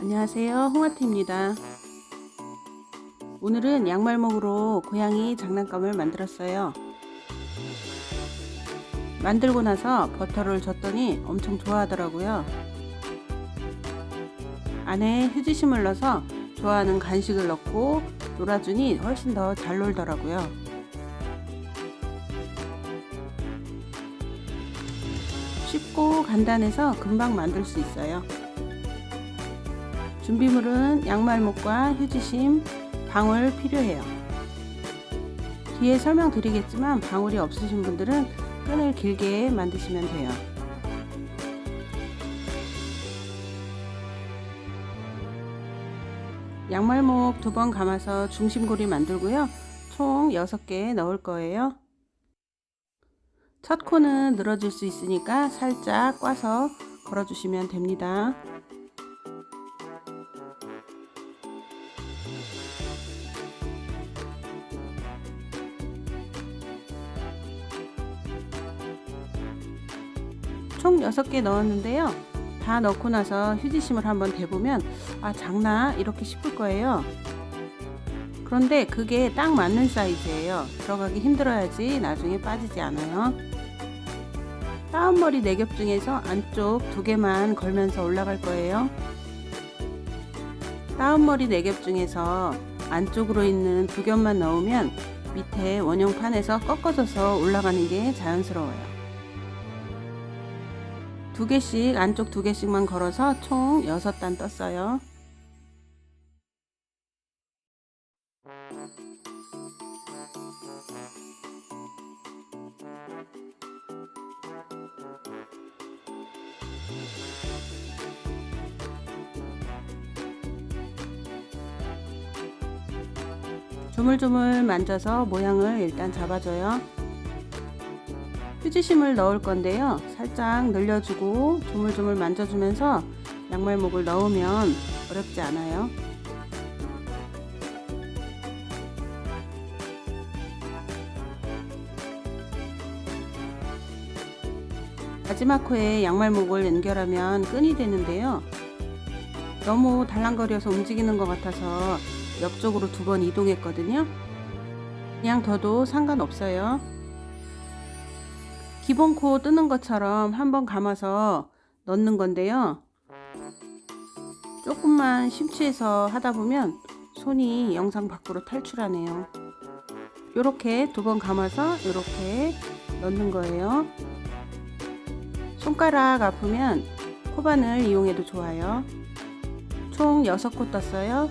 안녕하세요 홍아티입니다. 오늘은 양말목으로 고양이 장난감을 만들었어요. 만들고 나서 버터를 줬더니 엄청 좋아하더라고요. 안에 휴지심을 넣어서 좋아하는 간식을 넣고 놀아주니 훨씬 더 잘 놀더라고요. 쉽고 간단해서 금방 만들 수 있어요 준비물은 양말목과 휴지심, 방울 필요해요. 뒤에 설명드리겠지만 방울이 없으신 분들은 끈을 길게 만드시면 돼요. 양말목 두 번 감아서 중심고리 만들고요. 총 6개 넣을 거예요. 첫 코는 늘어질 수 있으니까 살짝 꽈서 걸어주시면 됩니다. 총 6개 넣었는데요. 다 넣고 나서 휴지심을 한번 대보면 아 작나 이렇게 싶을 거예요. 그런데 그게 딱 맞는 사이즈예요. 들어가기 힘들어야지 나중에 빠지지 않아요. 다운머리 4겹 중에서 안쪽 두 개만 걸면서 올라갈 거예요. 다운머리 4겹 중에서 안쪽으로 있는 두 겹만 넣으면 밑에 원형판에서 꺾어져서 올라가는 게 자연스러워요. 두 개씩 안쪽 두 개씩만 걸어서 총 6단 떴어요. 조물조물 만져서 모양을 일단 잡아줘요. 휴지심을 넣을 건데요. 살짝 늘려주고 조물조물 만져주면서 양말목을 넣으면 어렵지 않아요. 마지막 코에 양말목을 연결하면 끈이 되는데요. 너무 달랑거려서 움직이는 것 같아서 옆쪽으로 두 번 이동했거든요. 그냥 둬도 상관없어요. 기본 코 뜨는 것처럼 한번 감아서 넣는 건데요. 조금만 심취해서 하다 보면 손이 영상 밖으로 탈출하네요. 이렇게 두 번 감아서 이렇게 넣는 거예요. 손가락 아프면 코바늘 이용해도 좋아요. 총 6코 떴어요.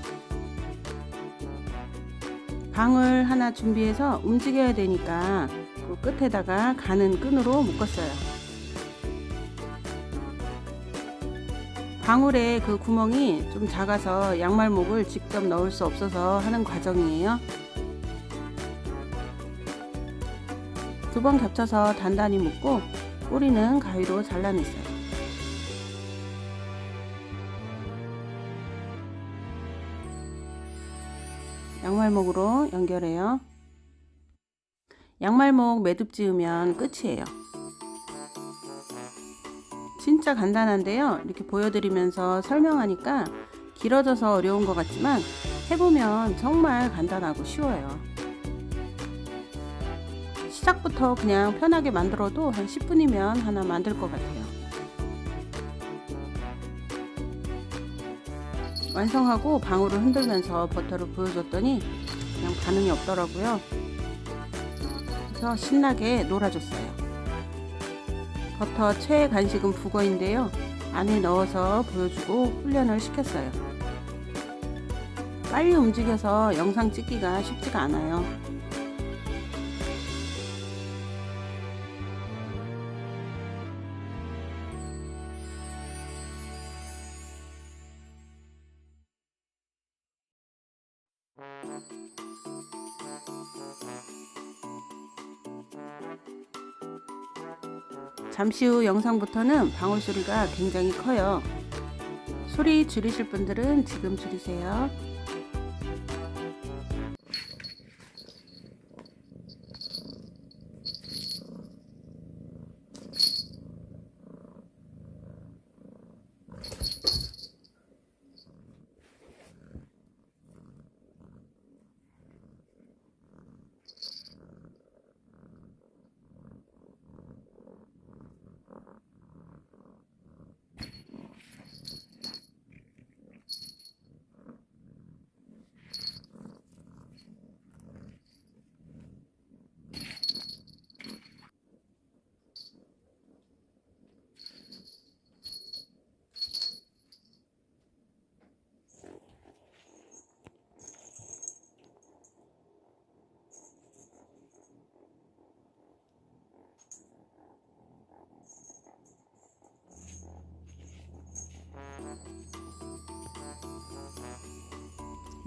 방을 하나 준비해서 움직여야 되니까 그 끝에다가 가는 끈으로 묶었어요. 방울에 그 구멍이 좀 작아서 양말목을 직접 넣을 수 없어서 하는 과정이에요. 두 번 겹쳐서 단단히 묶고 꼬리는 가위로 잘라냈어요. 양말목으로 연결해요. 양말목 매듭 지으면 끝이에요. 진짜 간단한데요. 이렇게 보여드리면서 설명하니까 길어져서 어려운 것 같지만 해보면 정말 간단하고 쉬워요. 시작부터 그냥 편하게 만들어도 한 10분이면 하나 만들 것 같아요. 완성하고 방울을 흔들면서 버터를 보여줬더니 그냥 반응이 없더라고요. 그래서 신나게 놀아줬어요. 버터 최애 간식은 북어인데요. 안에 넣어서 보여주고 훈련을 시켰어요. 빨리 움직여서 영상 찍기가 쉽지가 않아요. 잠시 후 영상부터는 방울 소리가 굉장히 커요. 소리 줄이실 분들은 지금 줄이세요.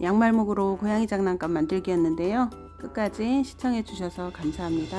양말목으로 고양이 장난감 만들기였는데요. 끝까지 시청해 주셔서 감사합니다.